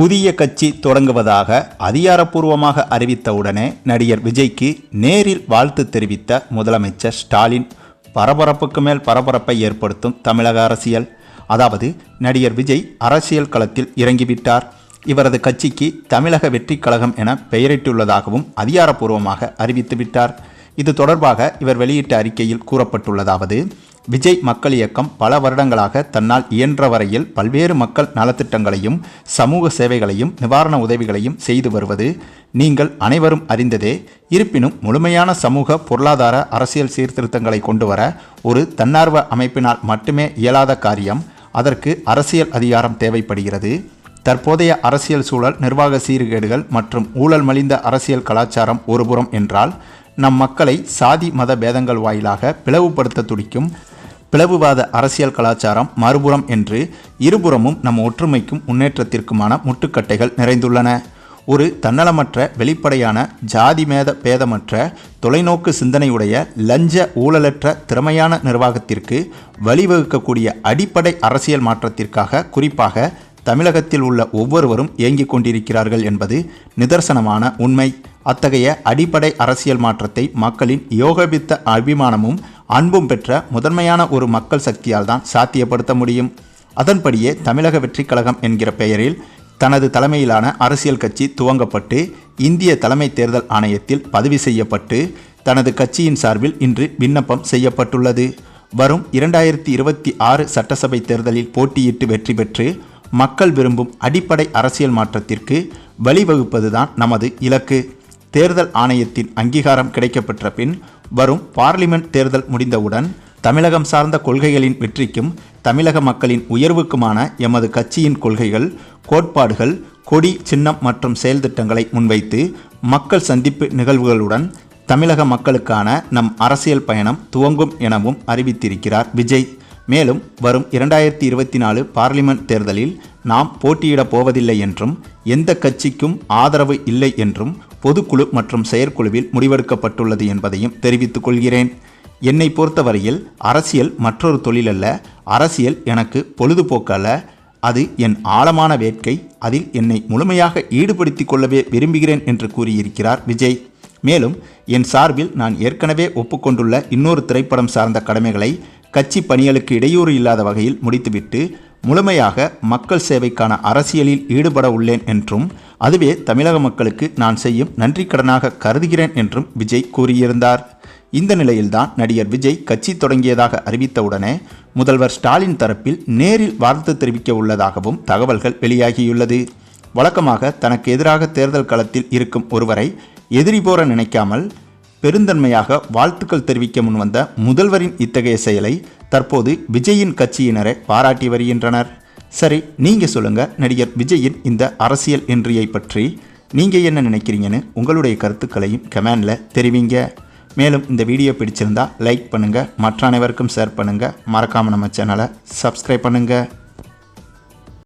புதிய கட்சி தொடங்குவதாக அதிகாரப்பூர்வமாக அறிவித்தவுடனே நடிகர் விஜய்க்கு நேரில் வாழ்த்து தெரிவித்த முதலமைச்சர் ஸ்டாலின் பரபரப்புக்கு மேல் பரபரப்பை ஏற்படுத்தும் தமிழக அரசியல். அதாவது நடிகர் விஜய் அரசியல் களத்தில் இறங்கிவிட்டார். இவரது கட்சிக்கு தமிழக வெற்றிக் கழகம் என பெயரிட்டுள்ளதாகவும் அதிகாரப்பூர்வமாக அறிவித்துவிட்டார். இது தொடர்பாக இவர் வெளியிட்ட அறிக்கையில் கூறப்பட்டுள்ளதாவது விஜய் மக்கள் இயக்கம் பல வருடங்களாக தன்னால் இயன்ற வரையில் பல்வேறு மக்கள் நலத்திட்டங்களையும் சமூக சேவைகளையும் நிவாரண உதவிகளையும் செய்து வருவது நீங்கள் அனைவரும் அறிந்ததே. இருப்பினும் முழுமையான சமூக பொருளாதார அரசியல் சீர்திருத்தங்களை கொண்டு வர ஒரு தன்னார்வ அமைப்பினால் மட்டுமே இயலாத காரியம். அதற்கு அரசியல் அதிகாரம் தேவைப்படுகிறது. தற்போதைய அரசியல் சூழல் நிர்வாக சீர்கேடுகள் மற்றும் ஊழல் மலிந்த அரசியல் கலாச்சாரம் ஒருபுறம் என்றால் நம் மக்களை சாதி மத பேதங்கள் வாயிலாக பிளவுபடுத்த துடிக்கும் பிளவுவாத அரசியல் கலாச்சாரம் மறுபுறம் என்று இருபுறமும் நம் ஒற்றுமைக்கும் முன்னேற்றத்திற்குமான முட்டுக்கட்டைகள் நிறைந்துள்ளன. ஒரு தன்னலமற்ற வெளிப்படையான ஜாதி மேத பேதமற்ற தொலைநோக்கு சிந்தனையுடைய லஞ்ச ஊழலற்ற திறமையான நிர்வாகத்திற்கு வழிவகுக்கக்கூடிய அடிப்படை அரசியல் மாற்றத்திற்காக குறிப்பாக தமிழகத்தில் உள்ள ஒவ்வொருவரும் இயங்கிக் கொண்டிருக்கிறார்கள் என்பது நிதர்சனமான உண்மை. அத்தகைய அடிப்படை அரசியல் மாற்றத்தை மக்களின் யோகபித்த அபிமானமும் அன்பும் பெற்ற முதன்மையான ஒரு மக்கள் சக்தியால் தான் சாத்தியப்படுத்த முடியும். அதன்படியே தமிழக வெற்றிக் கழகம் என்கிற பெயரில் தனது தலைமையிலான அரசியல் கட்சி துவங்கப்பட்டு இந்திய தலைமை தேர்தல் ஆணையத்தில் பதிவு செய்யப்பட்டு தனது கட்சியின் சார்பில் இன்று விண்ணப்பம் செய்யப்பட்டுள்ளது. வரும் இரண்டாயிரத்தி இருபத்தி ஆறு சட்டசபை தேர்தலில் போட்டியிட்டு வெற்றி பெற்று மக்கள் விரும்பும் அடிப்படை அரசியல் மாற்றத்திற்கு வழிவகுப்பதுதான் நமது இலக்கு. தேர்தல் ஆணையத்தின் அங்கீகாரம் கிடைக்கப்பெற்ற பின் வரும் பார்லிமெண்ட் தேர்தல் முடிந்தவுடன் தமிழகம் சார்ந்த கொள்கைகளின் வெற்றிக்கும் தமிழக மக்களின் உயர்வுக்குமான எமது கட்சியின் கொள்கைகள் கோட்பாடுகள் கொடி சின்னம் மற்றும் செயல்திட்டங்களை முன்வைத்து மக்கள் சந்திப்பு நிகழ்வுகளுடன் தமிழக மக்களுக்கான நம் அரசியல் பயணம் துவங்கும் எனவும் அறிவித்திருக்கிறார் விஜய். மேலும் வரும் இரண்டாயிரத்தி இருபத்தி நாலு பார்லிமெண்ட் தேர்தலில் நாம் போட்டியிடப் போவதில்லை என்றும் எந்த கட்சிக்கும் ஆதரவு இல்லை என்றும் பொதுக்குழு மற்றும் செயற்குழுவில் முடிவெடுக்கப்பட்டுள்ளது என்பதையும் தெரிவித்துக் கொள்கிறேன். என்னை பொறுத்தவரையில் அரசியல் மற்றொரு தொழிலல்ல. அரசியல் எனக்கு பொழுதுபோக்கல்ல. அது என் ஆழமான வேட்கை. அதில் என்னை முழுமையாக ஈடுபடுத்திக் கொள்ளவே விரும்புகிறேன் என்று கூறியிருக்கிறார் விஜய். மேலும் என் சார்பில் நான் ஏற்கனவே ஒப்புக்கொண்டுள்ள இன்னொரு திரைப்படம் சார்ந்த கடமைகளை கட்சி பணிகளுக்கு இடையூறு இல்லாத வகையில் முடித்துவிட்டு முழுமையாக மக்கள் சேவைக்கான அரசியலில் ஈடுபட உள்ளேன் என்றும் அதுவே தமிழக மக்களுக்கு நான் செய்யும் நன்றிக்கடனாக கருதுகிறேன் என்றும் விஜய் கூறியிருந்தார். இந்த நிலையில்தான் நடிகர் விஜய் கட்சி தொடங்கியதாக அறிவித்தவுடனே முதல்வர் ஸ்டாலின் தரப்பில் நேரில் வாழ்த்து தெரிவிக்க உள்ளதாகவும் தகவல்கள் வெளியாகியுள்ளது. வழக்கமாக தனக்கு எதிராக தேர்தல் களத்தில் இருக்கும் ஒருவரை எதிரி போற நினைக்காமல் பெருந்தன்மையாக வாழ்த்துக்கள் தெரிவிக்க முன்வந்த முதல்வரின் இத்தகைய செயலை தற்போது விஜயின் கட்சியினரை பாராட்டி வருகின்றனர். சரி நீங்க சொல்லுங்க நடிகர் விஜயின் இந்த அரசியல் என்றியை பற்றி நீங்க என்ன நினைக்கிறீங்கன்னு உங்களுடைய கருத்துக்களையும் கமெண்டில் தெரிவிங்க. மேலும் இந்த வீடியோ பிடிச்சிருந்தா லைக் பண்ணுங்கள் மற்ற அனைவருக்கும் ஷேர் பண்ணுங்கள் மறக்காமல் நம்ம சேனலை சப்ஸ்கிரைப் பண்ணுங்கள்